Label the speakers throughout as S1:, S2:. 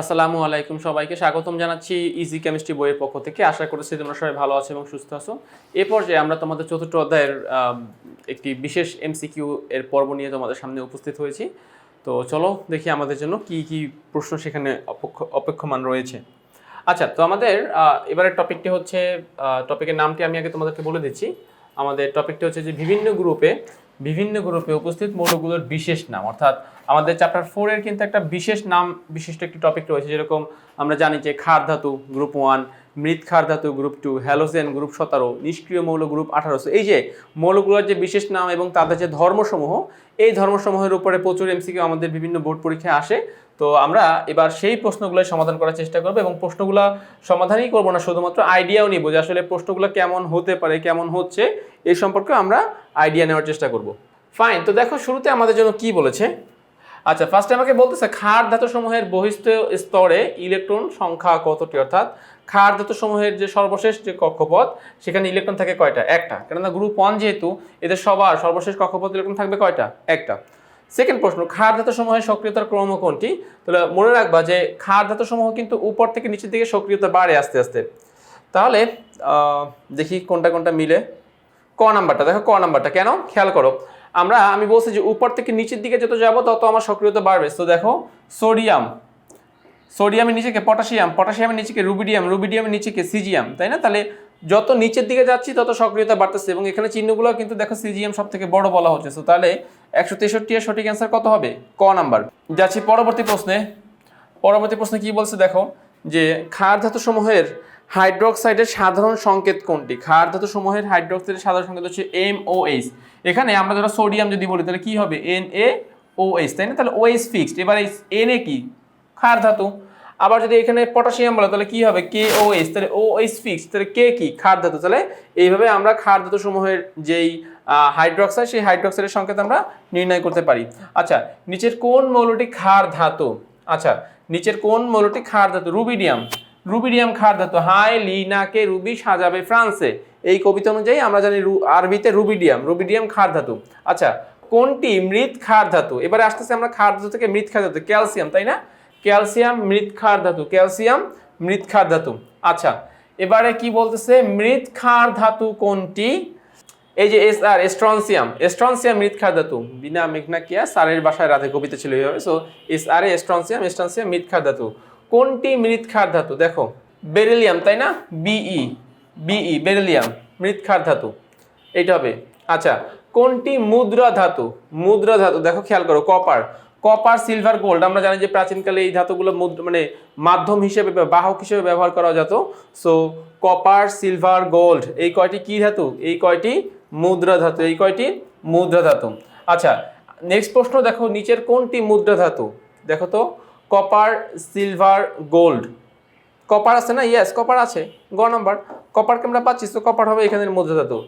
S1: আসসালামু আলাইকুম সবাইকে। স্বাগতম জানাচ্ছি ইজি কেমিস্ট্রি বইয়ের পক্ষ থেকে। আশা করছি তোমরা সবাই ভালো আছো এবং সুস্থ আছো। এ পর্যায়ে আমরা তোমাদের চতুর্থ অধ্যায়ের একটি বিশেষ এমসিকিউ এর পর্ব নিয়ে তোমাদের সামনে উপস্থিত হয়েছি। তো চলো দেখি আমাদের জন্য কি কি প্রশ্ন সেখানে অপেক্ষ- অপেক্ষমান রয়েছে। আচ্ছা তো আমাদের এবারের টপিকটি হচ্ছে টপিকের নামটি আমি আগে তোমাদেরকে বলে দিচ্ছি। আমাদের টপিকটি হচ্ছে যে বিভিন্ন গ্রুপে বিভিন্ন গ্রুপে উপস্থিত, মৌলগুলোর বিশেষ নাম। অর্থাৎ আমাদের চ্যাপ্টার ফোরের কিন্তু একটা বিশেষ নাম, বিশিষ্ট একটি টপিক রয়েছে, যেরকম আমরা জানি যে ক্ষার ধাতু গ্রুপ ওয়ান মৃৎ ক্ষার ধাতু গ্রুপ টু হ্যালোজেন গ্রুপ সতেরো, নিষ্ক্রিয় মৌল গ্রুপ আঠারোশো এই যে মৌলগুলোর যে বিশেষ নাম এবং তাদের যে ধর্মসমূহ, এই ধর্মসমূহের উপরে প্রচুর এমসিকে আমাদের বিভিন্ন বোর্ড পরীক্ষায় আসে। তো আমরা এবার সেই প্রশ্নগুলো সমাধান করার চেষ্টা করব এবং প্রশ্নগুলো সমাধানই করব না, শুধুমাত্র আইডিয়াও নিব যে আসলে প্রশ্নগুলো কেমন হতে পারে, কেমন হচ্ছে এই সম্পর্কে আমরা আইডিয়া নেওয়ার চেষ্টা করব। ফাইন তো দেখো শুরুতে আমাদের জন্য কি বলেছে? আচ্ছা ফার্স্টে আমাকে বলতেছে, ক্ষার ধাতু সমূহের বহিস্থ স্তরে ইলেকট্রন সংখ্যা কতটি? অর্থাৎ ক্ষার ধাতু সমূহের যে সর্বশেষ যে কক্ষপথ, সেখানে ইলেকট্রন থাকে কয়টা? একটা। কেননা গ্রুপ ওয়ান যেহেতু, এদের সবার সর্বশেষ কক্ষপথ ইলেকট্রন থাকবে কয়টা? একটা। সেকেন্ড প্রশ্ন ক্ষার ধাতু সমূহের সক্রিয়তার ক্রম কোনটি? তাহলে মনে রাখবা যে ক্ষার ধাতু সমূহ কিন্তু উপর থেকে নিচের দিকে সক্রিয়তা বাড়ে আস্তে আস্তে। তাহলে দেখি কোনটা কোনটা মিলে। ক নাম্বারটা, দেখো ক নাম্বারটা, কেন? খেয়াল করো, আমরা, আমি বলছি যে উপর থেকে নিচের দিকে যত যাব, তত আমার সক্রিয়তা বাড়বে। তো দেখো, সোডিয়াম, সোডিয়ামের নিচেকে পটাশিয়াম, পটাশিয়ামের নিচেকে রুবিডিয়াম, রুবিডিয়ামের নিচেকে সিজিয়াম, তাই না? তাহলে যত নিচের দিকে যাচ্ছি, তত সক্রিয়তা বাড়তেছে এবং এখানে চিহ্নগুলো কিন্তু দেখো সিজিএম সব থেকে বড় বলা হচ্ছে। তো তাহলে একশো তেষট্টি এর সঠিক অ্যান্সার কত হবে? ক নাম্বার। যাচ্ছি পরবর্তী প্রশ্নে। পরবর্তী প্রশ্নে কি বলছে দেখো, যে ক্ষার ধাতু সমূহের হাইড্রোক্সাইডের সাধারণ সংকেত কোনটি? ক্ষার ধাতু সমূহের হাইড্রোক্সাইডের সাধারণ সংকেত হচ্ছে এম ও এইচ এখানে আমরা যারা সোডিয়াম যদি বলি, তাহলে কি হবে? এন এ ও এইচ তাই না? তাহলে ও এইচ ফিক্সড এবার এই এন এ কি? ক্ষার ধাতু। আবার যদি এখানে পটাশিয়াম বলে, তাহলে কি হবে? কে ও এইচ তাহলে ও এইচ ফিক্সড তাহলে কে কি? ক্ষার ধাতু। তাহলে এইভাবে আমরা ক্ষার ধাতু সমূহের যেই হাইড্রোক্সাইড সেই হাইড্রোক্সাইডের সংকেত আমরা নির্ণয় করতে পারি। আচ্ছা নিচের কোন মৌলটি ক্ষার ধাতু? আচ্ছা নিচের কোন মৌলটি ক্ষার ধাতু? রুবিডিয়াম রুবিডিয়াম ক্ষার ধাতু। হাই, লিনাকে রুবি সাজাবে ফ্রান্সে। এই কবিতা অনুযায়ী আমরা জানি আরবিতে রুবিডিয়াম রুবিডিয়াম ক্ষার ধাতু। আচ্ছা কোনটি মৃৎ ক্ষার ধাতু? এবারে আসতেছে আমরা ক্ষার ধাতু থেকে মৃৎ ক্ষার ধাতু, ক্যালসিয়াম, তাই না? ক্যালসিয়াম মৃৎ ক্ষার ধাতু, ক্যালসিয়াম মৃৎ ক্ষার ধাতু। আচ্ছা এবারে কি বলতেছে? মৃৎ ক্ষার ধাতু কোনটি? এই যে এস আর, এস্ট্রনসিয়াম। এস্ট্রনসিয়াম মৃৎক্ষার ধাতু। বিনা মেঘনা কিয়া, স্যারের বাসায় রাতে কবিতা ছিল এইভাবে। সো এস আর, এস্ট্রনসিয়াম এস্ট্রনসিয়াম মৃৎক্ষার ধাতু। কোনটি মৃৎক্ষার ধাতু? দেখো, বেরিলিয়াম, তাই না? বিই বিই বেরিলিয়াম, মৃৎক্ষার ধাতু। এইটা হবে। আচ্ছা কোনটি মুদ্রা ধাতু? মুদ্রা ধাতু, দেখো, খেয়াল করো, কপার। কপার সিলভার গোল্ড আমরা জানি যে প্রাচীনকালে এই ধাতুগুলো মানে মাধ্যম হিসেবে বাহক হিসেবে ব্যবহার করা যেত। সো কপার সিলভার গোল্ড এই কয়টি কি ধাতু? এই কয়টি মুদ্রা ধাতু, এই কয়টি মুদ্রা ধাতু। আচ্ছা নেক্সট প্রশ্ন দেখো, নিচের কোনটি মুদ্রা ধাতু? দেখো তো কপার সিলভার গোল্ড কপার আছে না? ইয়েস কপার আছে। গ নাম্বার কপারকে আমরা পাচ্ছি তো কপার হবে এখানের মুদ্রা ধাতু।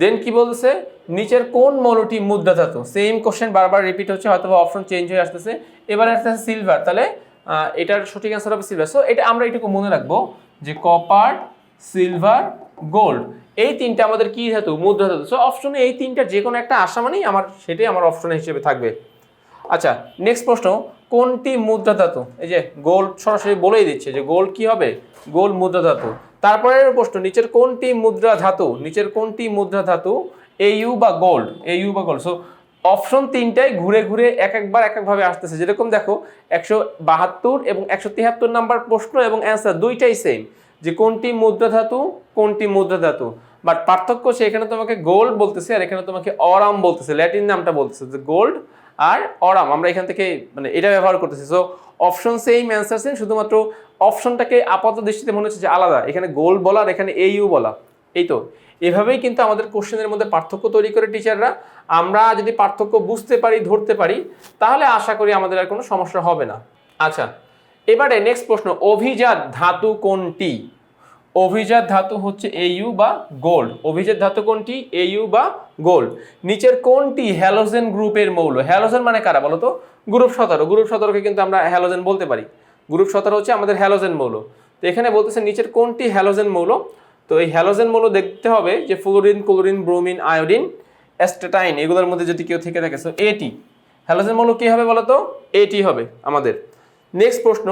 S1: দেন কি বলছে নিচের কোন মৌলটি মুদ্রা ধাতু সেম কোশ্চেন বারবার রিপিট হচ্ছে হয়তো অপশন চেঞ্জ হয়ে আসতেছে। এবার আসতেছে সিলভার তাহলে এটার সঠিক অ্যান্সার হবে সিলভার সো এটা আমরা এটুকু মনে রাখব যে কপার সিলভার গোল্ড এই তিনটা আমাদের কি ধাতু? মুদ্রা ধাতু সো অপশনে এই তিনটা যে কোনো একটা আসা মানেই আমার, সেটাই আমার অপশন হিসেবে থাকবে। আচ্ছা নেক্সট প্রশ্ন, কোনটি মুদ্রা ধাতু এই যে গোল্ড সরাসরি বলেই দিচ্ছে যে গোল্ড কি হবে? গোল্ড মুদ্রা ধাতু তারপরের প্রশ্ন, নিচের কোনটি মুদ্রা ধাতু, নিচের কোনটি মুদ্রা ধাতু এইউ বা গোল্ড এইউ বা গোল্ড সো অপশন তিনটাই ঘুরে ঘুরে এক একবার এক একভাবে আসতেছে। যেরকম দেখো, একশো বাহাত্তর এবং একশো তিয়াত্তর নাম্বার প্রশ্ন এবং অ্যান্সার দুইটাই সেম যে কোনটি মুদ্রা ধাতু, কোনটি মুদ্রা ধাতু। বাট পার্থক্য হচ্ছে এখানে তোমাকে গোল্ড বলতেছে আর এখানে তোমাকে অরাম বলতেছে ল্যাটিন নামটা বলতেছে। যে গোল্ড আর অরাম, আমরা এখান থেকে মানে এটা ব্যবহার করতেছি। So option same answer same শুধুমাত্র অপশনটাকে আপাত দৃষ্টিতে মনে হচ্ছে যে আলাদা। এখানে গোল বলা আর এখানে এইউ বলা। এই তো। এভাবেই কিন্তু আমাদের কোশ্চেনের মধ্যে পার্থক্য তৈরি করে টিচাররা। আমরা যদি পার্থক্য বুঝতে পারি, ধরতে পারি, তাহলে আশা করি আমাদের আর কোনো সমস্যা হবে না। আচ্ছা এবারে নেক্সট প্রশ্ন। অভিজাত ধাতু কোনটি? অভিজাত ধাতু হচ্ছে এইউ বা গোল্ড অভিজাত ধাতু কোনটি? এইউ বা গোল্ড নিচের কোনটি হ্যালোজেন গ্রুপের মৌল? হ্যালোজেন মানে কারা বলো তো গ্রুপ সতেরো। গ্রুপ সতেরোকে কিন্তু আমরা হ্যালোজেন বলতে পারি। গ্রুপ সতেরো হচ্ছে আমাদের হ্যালোজেন মৌল। তো এখানে বলতেছে নিচের কোনটি হ্যালোজেন মৌল? তো এই হ্যালোজেন মৌল দেখতে হবে যে fluorine chlorine bromine iodine astatine এগুলোর মধ্যে যদি কেউ থেকে থাকে সো এটি হ্যালোজেন মৌল কী হবে বলো তো এটি হবে আমাদের। নেক্সট প্রশ্ন,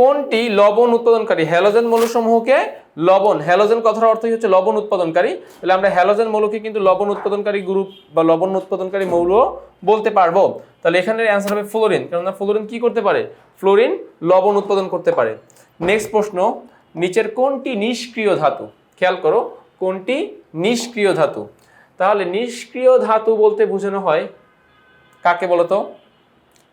S1: কোনটি লবণ উৎপাদনকারী হ্যালোজেন মৌলসমূহকে লবণ হ্যালোজেন কথার অর্থই হচ্ছে লবণ উৎপাদনকারী। তাহলে আমরা হ্যালোজেন মৌলকে কিন্তু লবণ উৎপাদনকারী গ্রুপ বা লবণ উৎপাদনকারী মৌল বলতে পারব। তাহলে এখানের অ্যান্সার হবে ফ্লোরিন কেননা ফ্লোরিন কি করতে পারে? ফ্লোরিন লবণ উৎপাদন করতে পারে। নেক্সট প্রশ্ন, নিচের কোনটি নিষ্ক্রিয় ধাতু? খেয়াল করো, কোনটি নিষ্ক্রিয় ধাতু? তাহলে নিষ্ক্রিয় ধাতু বলতে বোঝানো হয় কাকে বলতো?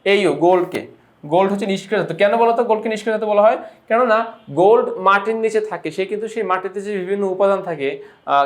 S1: এইও গোল্ডকে গোল্ড হচ্ছে নিষ্ক্রিয় ধাতু কেন বলতো? গোল্ডকে নিষ্ক্রিয় ধাতু বলা হয়? কেননা গোল্ড মাটির নিচে থাকে, সে কিন্তু সেই মাটিতে যে বিভিন্ন উপাদান থাকে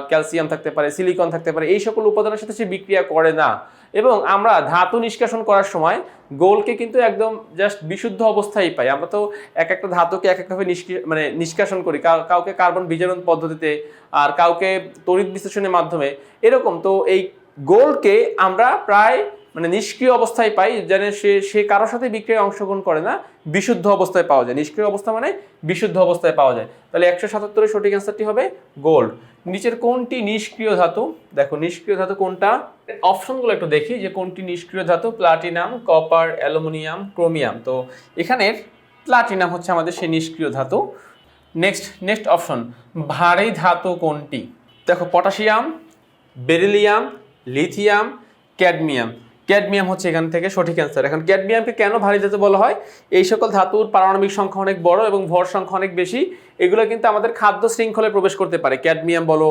S1: ক্যালসিয়াম থাকতে পারে সিলিকন থাকতে পারে, এই সকল উপাদানের সাথে সে বিক্রিয়া করে না। এবং আমরা ধাতু নিষ্কাশন করার সময় গোলকে কিন্তু একদম জাস্ট বিশুদ্ধ অবস্থায় পাই। আমরা তো এক একটা ধাতুকে এক একভাবে মানে নিষ্কাশন করি। কাউ- কাউকে কার্বন বিজারণ পদ্ধতিতে আর কাউকে তড়িৎ বিশ্লেষণের মাধ্যমে, এরকম। তো এই গোল্ডকে আমরা প্রায় মানে নিষ্ক্রিয় অবস্থায় পাই, যেন সে সে কারোর সাথে বিক্রিয়ায় অংশগ্রহণ করে না, বিশুদ্ধ অবস্থায় পাওয়া যায়। নিষ্ক্রিয় অবস্থা মানে বিশুদ্ধ অবস্থায় পাওয়া যায়। তাহলে একশো সাতাত্তরের সঠিক অ্যান্সারটি হবে গোল্ড নিচের কোনটি নিষ্ক্রিয় ধাতু? দেখো, নিষ্ক্রিয় ধাতু কোনটা? অপশনগুলো একটু দেখি যে কোনটি নিষ্ক্রিয় ধাতু? প্লাটিনাম কপার অ্যালুমিনিয়াম ক্রোমিয়াম তো এখানের প্লাটিনাম হচ্ছে আমাদের সেই নিষ্ক্রিয় ধাতু। নেক্সট নেক্সট অপশন ভারী ধাতু কোনটি? দেখো potassium beryllium lithium cadmium cadmium হচ্ছে এখান থেকে সঠিক অ্যান্সার এখন ক্যাডমিয়ামকে কেন ভারী ধাতু বলা হয়? এই সকল ধাতুর পারমাণবিক সংখ্যা অনেক বড় এবং ভর সংখ্যা অনেক বেশি। এগুলো কিন্তু আমাদের খাদ্য শৃঙ্খলে প্রবেশ করতে পারে। ক্যাডমিয়াম বলো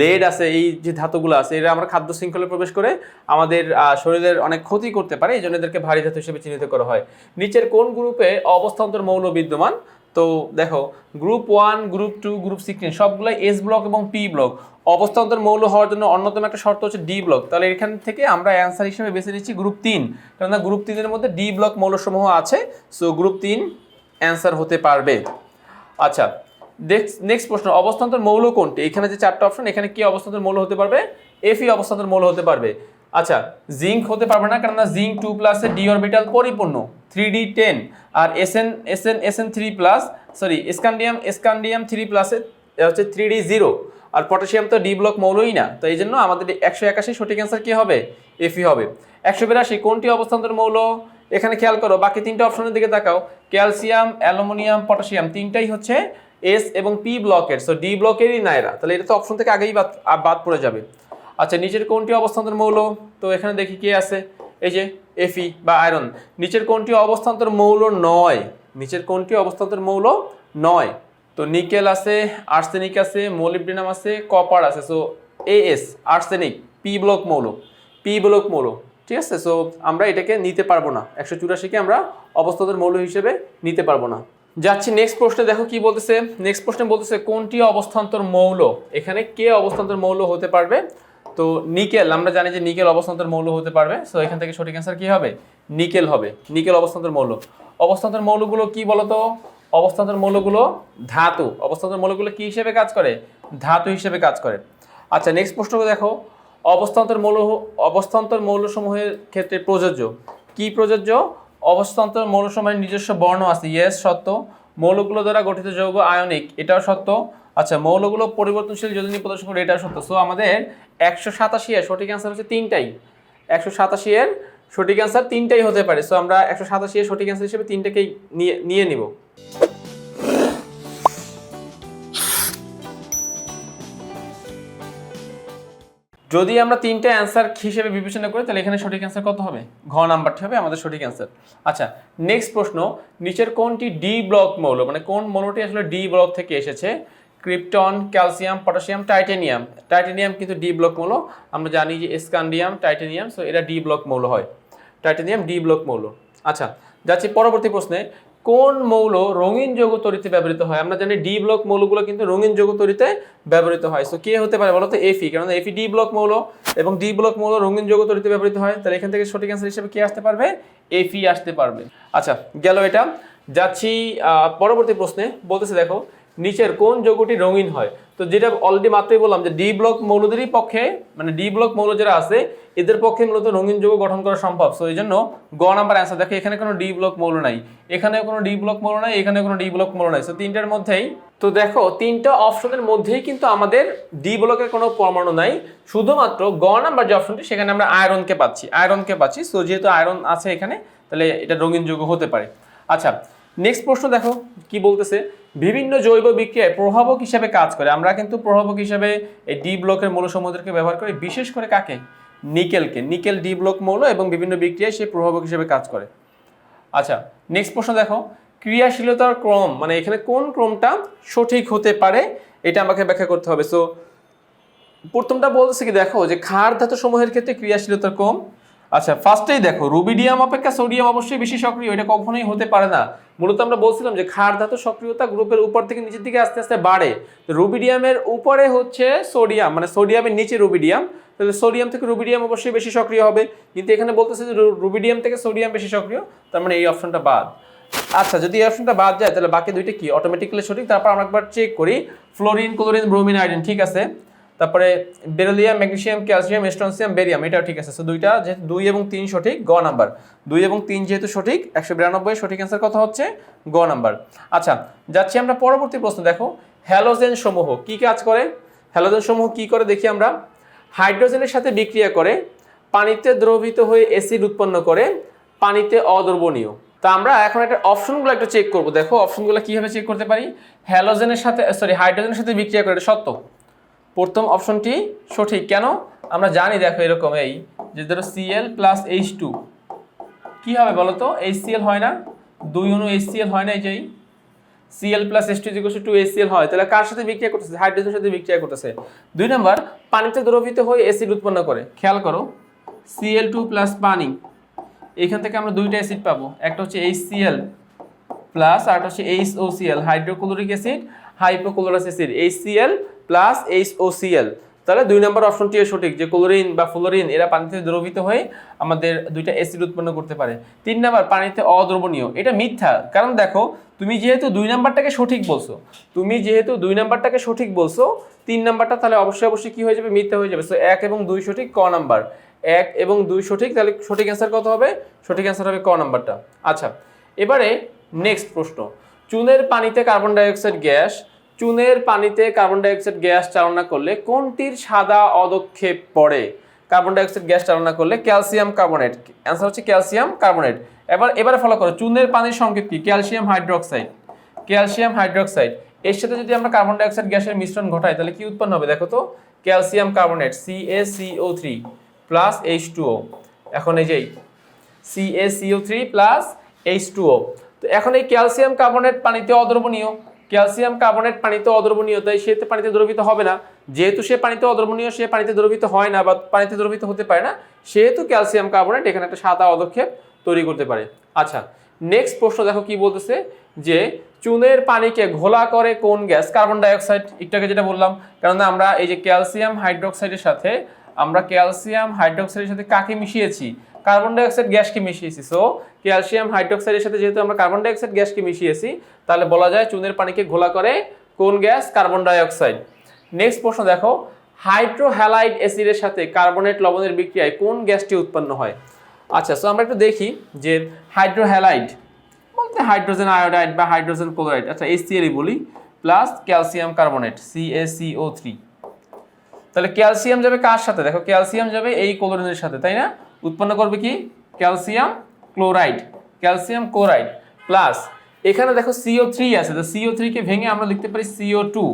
S1: লেড আছে, এই যে ধাতুগুলো আছে, এরা আমরা খাদ্য শৃঙ্খলে প্রবেশ করে আমাদের শরীরের অনেক ক্ষতি করতে পারে। এই জন্য এদেরকে ভারী ধাতু হিসেবে চিহ্নিত করা হয়। নিচের কোন গ্রুপে অবস্থান্তর মৌল বিদ্যমান? তো দেখো group one group two group sixteen সবগুলাই এস ব্লক এবং পি ব্লক অবস্থান্তর মৌল হওয়ার জন্য অন্যতম একটা শর্ত হচ্ছে ডি ব্লক তাহলে এখান থেকে আমরা অ্যান্সার হিসেবে বেছে নিচ্ছি গ্রুপ তিন। কেননা গ্রুপ তিনের মধ্যে ডি ব্লক মৌলসমূহ আছে সো গ্রুপ তিন অ্যান্সার হতে পারবে। আচ্ছা নেক্সট প্রশ্ন, অবস্থান্তর মৌল কোনটি? এখানে যে চারটা অপশন এখানে কি অবস্থান্তর মৌল হতে পারবে? এফই অবস্থান্তর মৌল হতে পারবে। আচ্ছা জিঙ্ক হতে পারবে না, কেননা জিঙ্ক টু প্লাসে ডি অরবিটাল পরিপূর্ণ থ্রি ডি টেন আর SN SN SN three plus sorry scandium scandium three প্লাসে হচ্ছে থ্রি ডি জিরো আর পটাশিয়াম তো ডি ব্লক মৌলই না, তো এই জন্য আমাদের একশো একাশি সঠিক অ্যান্সার কী হবে? এফি হবে। একশো বিরাশি, কোনটি অবস্থান্তর মৌল? এখানে খেয়াল করো, বাকি তিনটা অপশনের দিকে তাকাও ক্যালসিয়াম অ্যালুমিনিয়াম পটাশিয়াম তিনটাই হচ্ছে এস এবং পি ব্লকের সো ডি ব্লকেরই নাইরা তাহলে এটা তো অপশন থেকে আগেই বাদ বাদ পড়ে যাবে। আচ্ছা নিচের কোনটি অবস্থান্তর মৌল? তো এখানে দেখি কে আছে? এই যে এফি বা আয়রন নিচের কোনটি অবস্থান্তর মৌল নয়? নিচের কোনটি অবস্থান্তর মৌল নয়? তো নিকেল আছে আর্সেনিক আছে মোলিবডেনাম আছে কপার আছে। So AS arsenic P block মৌল পি ব্লক মৌল। ঠিক আছে? সো আমরা এটাকে নিতে পারব না। একশো চুরাশিকে আমরা অবস্থান্তর মৌল হিসেবে নিতে পারব না। যাচ্ছি নেক্সট প্রশ্নে, দেখো কি বলতেছে। নেক্সট প্রশ্নে বলতেছে, কোনটি অবস্থান্তর মৌল? এখানে কে অবস্থান্তর মৌল হতে পারবে? তো নিকেল, আমরা জানি যে নিকেল অবস্থান্তর মৌল হতে পারবে। সো এখান থেকে সঠিক অ্যান্সার কি হবে? নিকেল হবে। নিকেল অবস্থান্তর মৌল। অবস্থান্তর মৌলগুলো কি বলতো? অবস্থান্তর মৌলগুলো ধাতু। অবস্থান্তর মৌলগুলো কি হিসেবে কাজ করে? ধাতু হিসেবে কাজ করে। আচ্ছা নেক্সট প্রশ্নকে দেখো। অবস্থান্তর মৌল অবস্থান্তর মৌলসমূহের ক্ষেত্রে প্রযোজ্য। কি প্রযোজ্য? অবস্থান্তর মৌলসমূহের নিজস্ব বর্ণ আছে। ইয়েস সত্য। মৌলগুলো দ্বারা গঠিত যৌগ আয়নিক। এটাও সত্য। আচ্ছা মৌলগুলো পরিবর্তনশীল যোজনী প্রদর্শন করে, এটা সত্য। সো আমাদের একশো সাতাশি এর সঠিক অ্যান্সার হচ্ছে তিনটাই। একশো সাতাশি এর সঠিক অ্যান্সার তিনটাই হতে পারে। সো আমরা একশো সাতাশি এর সঠিক অ্যান্সার হিসেবে তিনটাকেই নিয়ে নিয়ে নিব। যদি আমরা তিনটে অ্যান্সার হিসেবে বিবেচনা করি, তাহলে এখানে সঠিক অ্যান্সার কত হবে? ঘ নাম্বারটি হবে আমাদের সঠিক অ্যান্সার আচ্ছা নেক্সট প্রশ্ন, নিচের কোনটি ডি ব্লক মৌল মানে কোন মৌলটি আসলে ডি ব্লক থেকে এসেছে? Krypton, calcium, potassium, titanium. Titanium কিন্তু ডি ব্লক মৌল। আমরা জানি যে স্কান্ডিয়াম, টাইটেনিয়াম সো এটা ডি ব্লক মৌল হয়। টাইটেনিয়াম ডি ব্লক মৌল। আচ্ছা যাচ্ছি পরবর্তী প্রশ্নে। কোন মৌল রঙিন যৌগ তৈরিতে ব্যবহৃত হয়? আমরা জানি ডি ব্লক মৌলগুলো কিন্তু রঙিন যৌগ তৈরিতে ব্যবহৃত হয়। সো কে হতে পারে বলো তো এফি কারণ এফি ডি ব্লক মৌল এবং ডি ব্লক মৌল রঙিন যৌগ তৈরিতে ব্যবহৃত হয়। তাহলে এখান থেকে সঠিক অ্যান্সার হিসেবে কে আসতে পারবে? এফি আসতে পারবে। আচ্ছা গেল এটা। যাচ্ছি পরবর্তী প্রশ্নে। বলতেছে, দেখো নিচের কোন যৌগটি রঙিন হয়? তো যেটা অলরেডি মাত্রই বললাম যে ডি ব্লক মৌলদেরই পক্ষে মানে ডি ব্লক মৌল যারা আছে, এদের পক্ষে মূলত রঙিন যৌগ গঠন করা সম্ভব। সো এই জন্য গ নাম্বার অ্যান্সার দেখো, এখানে কোনো ডি ব্লক মৌল নাই এখানে কোনো ডি ব্লক মৌল নাই এখানে কোনো ডি ব্লক মৌল নাই। সো তিনটার মধ্যেই, তো দেখো, তিনটা অপশনের মধ্যেই কিন্তু আমাদের ডি ব্লকের কোনো পরমাণু নাই। শুধুমাত্র গ নাম্বার যে অপশনটি সেখানে আমরা আয়রনকে পাচ্ছি আয়রনকে পাচ্ছি। সো যেহেতু আয়রন আছে এখানে, তাহলে এটা রঙিন যৌগ হতে পারে। আচ্ছা নেক্সট প্রশ্ন দেখো, কি বলতেছে? বিভিন্ন জৈব বিক্রিয়ায় প্রভাবক হিসাবে কাজ করে। আমরা কিন্তু প্রভাবক হিসাবে এই ডি ব্লকের মৌলসমূহদেরকে ব্যবহার করি, বিশেষ করে কাকে? নিকেলকে নিকেল ডি ব্লক মৌল এবং বিভিন্ন বিক্রিয়ায় সে প্রভাবক হিসেবে কাজ করে। আচ্ছা নেক্সট প্রশ্ন দেখো। ক্রিয়াশীলতার ক্রম মানে এখানে কোন ক্রমটা সঠিক হতে পারে, এটা আমাকে ব্যাখ্যা করতে হবে। সো প্রথমটা বলতেছে কি, দেখো, যে ক্ষার ধাতু সমূহের ক্ষেত্রে ক্রিয়াশীলতার কম আচ্ছা ফার্স্টেই দেখো রুবিডিয়াম অপেক্ষা সোডিয়াম অবশ্যই বেশি সক্রিয়, এটা কখনোই হতে পারে না। মূলত আমরা বলছিলাম যে ক্ষার ধাতু সক্রিয়তা গ্রুপের উপর থেকে নিচের দিকে আস্তে আস্তে বাড়ে। তো রুবিডিয়ামের উপরে হচ্ছে সোডিয়াম মানে সোডিয়ামের নিচে রুবিডিয়াম তাহলে সোডিয়াম থেকে রুবিডিয়াম অবশ্যই বেশি সক্রিয় হবে। কিন্তু এখানে বলতেছে যে রুবিডিয়াম থেকে সোডিয়াম বেশি সক্রিয়, তার মানে এই অপশনটা বাদ। আচ্ছা যদি এই অপশনটা বাদ যায়, তাহলে বাকি দুইটা কি? অটোমেটিক্যালি সঠিক। তারপর আমরা একবার চেক করি। ফ্লোরিন ক্লোরিন ব্রোমিন আয়োডিন ঠিক আছে? তারপরে beryllium magnesium calcium strontium barium এটাও ঠিক আছে। সো দুইটা যেহেতু দুই এবং তিন সঠিক, গ নাম্বার। দুই এবং তিন যেহেতু সঠিক, একশো বিরানব্বই সঠিক অ্যান্সার কথা হচ্ছে গ নাম্বার। আচ্ছা যাচ্ছি আমরা পরবর্তী প্রশ্ন। দেখো, হ্যালোজেন সমূহ কি কাজ করে? হ্যালোজেন সমূহ কি করে দেখি আমরা? হাইড্রোজেনের সাথে বিক্রিয়া করে, পানিতে দ্রবিত হয়ে অ্যাসিড উৎপন্ন করে, পানিতে অদ্রবণীয়। তা আমরা এখন একটা অপশনগুলো একটা চেক করব। দেখো, অপশনগুলো কীভাবে চেক করতে পারি? হ্যালোজেনের সাথে সরি হাইড্রোজেনের সাথে বিক্রিয়া করে, এটা সত্য? প্রথম অপশনটি সঠিক। কেন? আমরা জানি দেখো এরকম এই যে ধরো সিএল প্লাস এইচ টু কী হবে বলো তো এইচসিএল হয় না? দুই অনু এইচসিএল হয় না এই যে CL plus S two two ACL হয়। তাহলে কার সাথে বিক্রিয়া করতেছে? হাইড্রোজেনের সাথে বিক্রিয়া করতেছে। দুই নম্বর, পানিতে দ্রবীভূত হয়ে অ্যাসিড উৎপন্ন করে। খেয়াল করো সিএল টু প্লাস পানি। এখান থেকে আমরা দুইটা অ্যাসিড পাবো। একটা হচ্ছে এইচসিএল প্লাস আর একটা হচ্ছে H O CL hydrochloric acid hypochlorous acid HCL plus H O CL তাহলে দুই নম্বর অপশনটি সঠিক যে ক্লোরিন বা ফ্লোরিন এরা পানিতে দ্রবীভূত হয়ে আমাদের দুইটা অ্যাসিড উৎপন্ন করতে পারে। তিন নম্বর, পানিতে অদ্রবণীয়। এটা মিথ্যা। কারণ দেখো, তুমি যেহেতু দুই নাম্বারটাকে সঠিক বলছো, তুমি যেহেতু দুই নাম্বারটাকে সঠিক বলছো, তিন নাম্বারটা তাহলে অবশ্যই অবশ্যই কী হয়ে যাবে? মিথ্যা হয়ে যাবে। সো এক এবং দুই সঠিক ক নাম্বার। এক এবং দুই সঠিক, তাহলে সঠিক অ্যান্সার কত হবে? সঠিক অ্যান্সার হবে ক নাম্বারটা। আচ্ছা এবারে নেক্সট প্রশ্ন। চুনের পানিতে কার্বন ডাইঅক্সাইড গ্যাস চুনের পানিতে কার্বন ডাইঅক্সাইড গ্যাস চালনা করলে কোনটির সাদা অদক্ষেপ পড়ে? কার্বন ডাইঅক্সাইড গ্যাস চালনা করলে ক্যালসিয়াম কার্বনেট অ্যান্সার হচ্ছে ক্যালসিয়াম কার্বনেট এবার, এবারে ফলো করো, চুনের পানির সংকেত কি? ক্যালসিয়াম হাইড্রোক্সাইড ক্যালসিয়াম হাইড্রোক্সাইড এর সাথে যদি আমরা কার্বন ডাইঅক্সাইড গ্যাসের মিশ্রণ ঘটাই, তাহলে কি উৎপন্ন হবে? দেখো তো calcium carbonate C A CACO three plus H two O এখন এই যেই CACO three plus H two O তো এখন এই ক্যালসিয়াম কার্বনেট পানিতে অদ্রবণীয়। ক্যালসিয়াম কার্বনেট পানিতে অদ্রবণীয়, তাই সে পানিতে দ্রবিত হবে না। যেহেতু সে পানিতে অদ্রবণীয়, সে পানিতে দ্রবীভূত হয় না বা পানিতে দ্রবীভূত হতে পারে না, সেহেতু ক্যালসিয়াম কার্বনেট এখানে একটা সাদা অদক্ষেপ তৈরি করতে পারে। আচ্ছা নেক্সট প্রশ্ন দেখো কি বলতেছে যে, চুনের পানিকে ঘোলা করে কোন গ্যাস? কার্বন ডাইঅক্সাইড একটু আগে যেটা বললাম। কারণ আমরা এই যে ক্যালসিয়াম হাইড্রোক্সাইডের সাথে আমরা ক্যালসিয়াম হাইড্রোক্সাইডের সাথে কাকে মিশিয়েছি? কার্বন ডাইঅক্সাইড গ্যাসকে মিশিয়েছি? সো ক্যালসিয়াম হাইড্রোক্সাইডের সাথে যেহেতু আমরা কার্বন ডাইঅক্সাইড গ্যাসকে মিশিয়েছি, তাহলে বলা যায় চুনের পানিকে ঘোলা করে কোন গ্যাস কার্বন ডাইঅক্সাইড নেক্সট প্রশ্ন দেখো হাইড্রোহ্যালাইড অ্যাসিডের সাথে কার্বনেট লবণের বিক্রিয়ায় কোন গ্যাসটি উৎপন্ন হয়? আচ্ছা সো আমরা একটু দেখি যে হাইড্রোহ্যালাইড বলতে হাইড্রোজেন আয়োডাইড বা হাইড্রোজেন ক্লোরাইড আচ্ছা এইচসিএলই বলি plus calcium carbonate CACO three তাহলে ক্যালসিয়াম যাবে কার সাথে? দেখো ক্যালসিয়াম যাবে এই ক্লোরিনের সাথে, তাই না? উৎপন্ন করবে কি? Calcium chloride. Calcium chloride plus এখানে দেখো সিও থ্রি আছে। তো সিও থ্রিকে ভেঙে আমরা লিখতে পারি সিও টু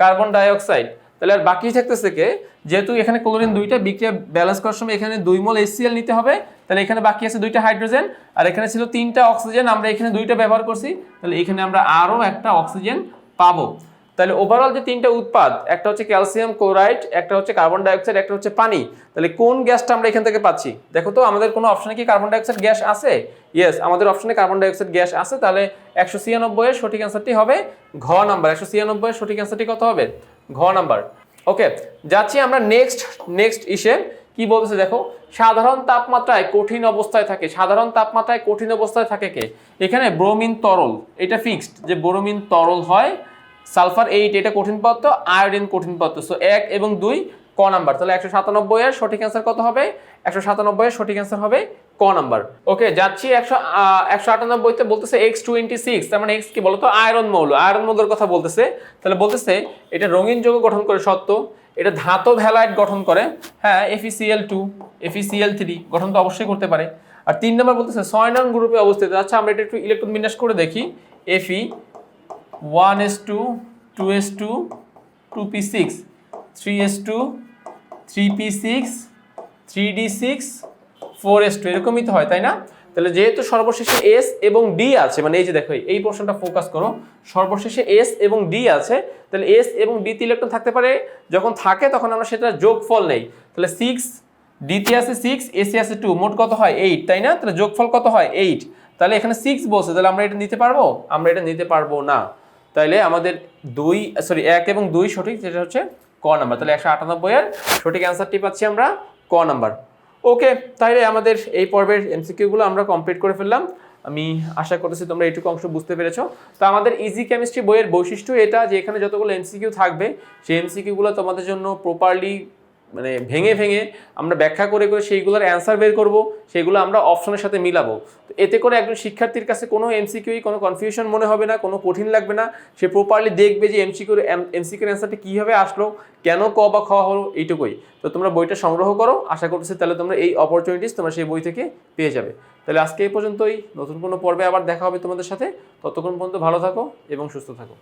S1: কার্বন ডাইঅক্সাইড। তাহলে আর বাকি থাকতেছে কে? যেহেতু এখানে ক্লোরিন দুইটা, বিক্রিয়া ব্যালেন্স করার সময় এখানে দুই মোল HCl নিতে হবে। তাহলে এখানে বাকি আছে দুইটা হাইড্রোজেন আর এখানে ছিল তিনটা অক্সিজেন। আমরা এখানে দুইটা ব্যবহার করছি। তাহলে এখানে আমরা আরও একটা অক্সিজেন পাবো। তাহলে ওভারঅল যে তিনটা উৎপাদ, একটা হচ্ছে ক্যালসিয়াম ক্লোরাইড একটা হচ্ছে কার্বন ডাইঅক্সাইড একটা হচ্ছে পানি, তাহলে কোন গ্যাসটা আমরা এখান থেকে পাচ্ছি? দেখো তো, আমাদের কোনো অপশনে কি কার্বন ডাইঅক্সাইড গ্যাস আছে? ইয়েস আমাদের অপশনে কার্বন ডাইঅক্সাইড গ্যাস আছে, তাহলে একশো ছিয়ানব্বই এর সঠিক অ্যান্সারটি হবে ঘ নাম্বার একশো ছিয়ানব্বই এর সঠিক অ্যান্সারটি কত হবে? ঘ নাম্বার ওকে যাচ্ছি আমরা নেক্সট নেক্সট ইসে। কি বলতেছে দেখো, সাধারণ তাপমাত্রায় কঠিন অবস্থায় থাকে। সাধারণ তাপমাত্রায় কঠিন অবস্থায় থাকে কে? এখানে ব্রোমিন তরল, এটা ফিক্সড যে ব্রোমিন তরল হয় সালফার এইট এটা কঠিন পদার্থ, আয়োডিন কঠিন পদার্থ। সো এক এবং দুই, ক নাম্বার তাহলে একশো সাতানব্বই এর সঠিক অ্যান্সার কত হবে? একশো সাতানব্বই এর সঠিক অ্যান্সার হবে ক নাম্বার ওকে যাচ্ছি একশো একশো আটানব্বইতে বলতেছে এক্স টোয়েন্টি সিক্স তার মানে এক্স কি বলতো? আয়রন মৌল। আয়রন মৌলের কথা বলতেছে। তাহলে বলতেছে, এটা রঙিন যৌগ গঠন করে সত্য, এটা ধাতব হ্যালাইড গঠন করে। হ্যাঁ এফিসিএল টু এফিসিএল থ্রি গঠন তো অবশ্যই করতে পারে। আর তিন নম্বর বলতেছে, ছয় নং গ্রুপে অবস্থিত। আচ্ছা আমরা এটা একটু ইলেকট্রন বিন্যাস করে দেখি। F E one S two two S two two P six three S two three P six three D six four S two এরকমই তো হয়, তাই না? তাহলে যেহেতু সর্বশেষে এস এবং ডি আছে মানে এই যে দেখো, এই পোর্শনটা ফোকাস করো, সর্বশেষে এস এবং ডি আছে, তাহলে এস এবং ডিতে ইলেকট্রন থাকতে পারে, যখন থাকে তখন আমরা সেটা যোগফল নেই। তাহলে সিক্স ডিতে আছে সিক্স এসে আছে টু মোট কত হয় এইট তাই না? তাহলে যোগফল কত হয় এইট তাহলে এখানে সিক্স বলছে, তাহলে আমরা এটা নিতে পারব? আমরা এটা নিতে পারব না। তাইলে আমাদের দুই সরি এক এবং দুই সঠিক, যেটা হচ্ছে ক নাম্বার। তাহলে একশো আটানব্বই এর সঠিক অ্যান্সারটি পাচ্ছি আমরা ক নাম্বার। ওকে তাহলে আমাদের এই পর্বের এমসিকিউগুলো আমরা কমপ্লিট করে ফেললাম। আমি আশা করতেছি তোমরা এইটুকু অংশ বুঝতে পেরেছ। তো আমাদের ইজি কেমিস্ট্রি বইয়ের বৈশিষ্ট্য এটা যে এখানে যতগুলো এমসিকিউ থাকবে, সেই এমসিকিউগুলো তোমাদের জন্য প্রপারলি মানে ভেঙে ভেঙে আমরা ব্যাখ্যা করে করে সেইগুলোর অ্যান্সার বের করব, সেগুলো আমরা অপশনের সাথে মিলাবো। তো এতে করে একজন শিক্ষার্থীর কাছে কোনো এমসিকিউই কোনো কনফিউশন মনে হবে না, কোনো কঠিন লাগবে না। সে প্রপারলি দেখবে যে এমসিকিউর এমসিকিউর অ্যান্সারটা কীভাবে আসলো, কেন ক বা খ হলো, এইটুকুই। তো তোমরা বইটা সংগ্রহ করো, আশা করতেছি তাহলে তোমরা এই অপরচুনিটিস তোমরা সেই বই থেকে পেয়ে যাবে। তাহলে আজকে এই পর্যন্তই, নতুন কোনো পর্বে আবার দেখা হবে তোমাদের সাথে। ততক্ষণ পর্যন্ত ভালো থাকো এবং সুস্থ থাকো।